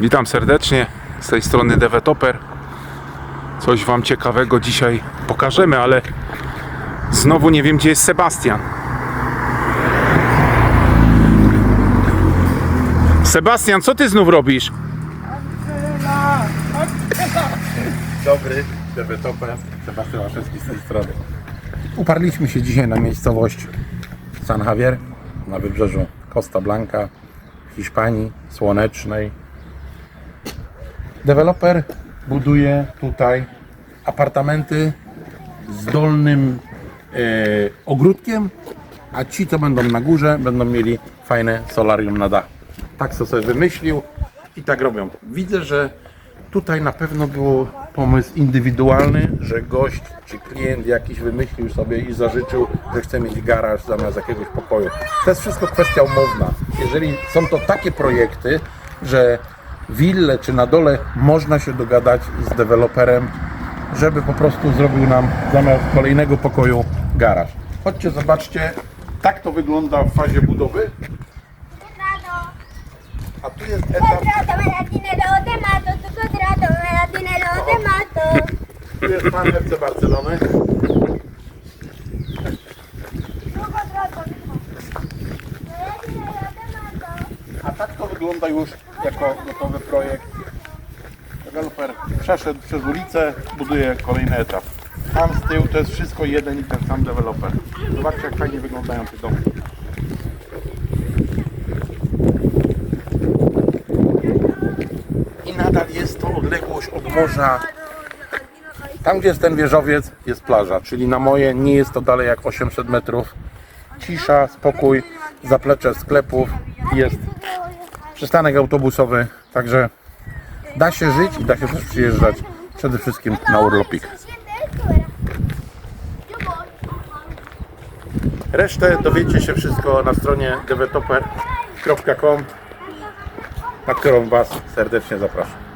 Witam serdecznie z tej strony Dewetoper. Coś Wam ciekawego dzisiaj pokażemy, ale znowu nie wiem, gdzie jest Sebastian. Sebastian, co ty znów robisz? Dobry, Dewetoper, Sebastian Łaszewski z tej strony. Uparliśmy się dzisiaj na miejscowość San Javier na wybrzeżu Costa Blanca w Hiszpanii, słonecznej. Deweloper buduje tutaj apartamenty z dolnym e, ogródkiem, a ci, co będą na górze, będą mieli fajne solarium na dachu. Tak sobie wymyślił i tak robią. Widzę, że tutaj na pewno był pomysł indywidualny, że gość czy klient jakiś wymyślił sobie i zażyczył, że chce mieć garaż zamiast jakiegoś pokoju. To jest wszystko kwestia umowna. Jeżeli są to takie projekty, że wille czy na dole można się dogadać z deweloperem, żeby po prostu zrobił nam zamiast kolejnego pokoju garaż. Chodźcie, zobaczcie, tak to wygląda w fazie budowy. A tu jest etap. Tu jest pan FC Barcelony. A tak to wygląda już jako gotowy projekt. Deweloper przeszedł przez ulicę, buduje kolejny etap. Tam z tyłu to jest wszystko jeden i ten sam deweloper. Zobaczcie jak fajnie wyglądają te domy. I nadal jest to odległość od morza. Tam gdzie jest ten wieżowiec jest plaża, czyli na moje nie jest to dalej jak 800 metrów. Cisza, spokój, zaplecze sklepów, jest przystanek autobusowy, także da się żyć i da się też przyjeżdżać przede wszystkim na urlopik. Resztę dowiecie się wszystko na stronie dewetoper.com, na którą Was serdecznie zapraszam.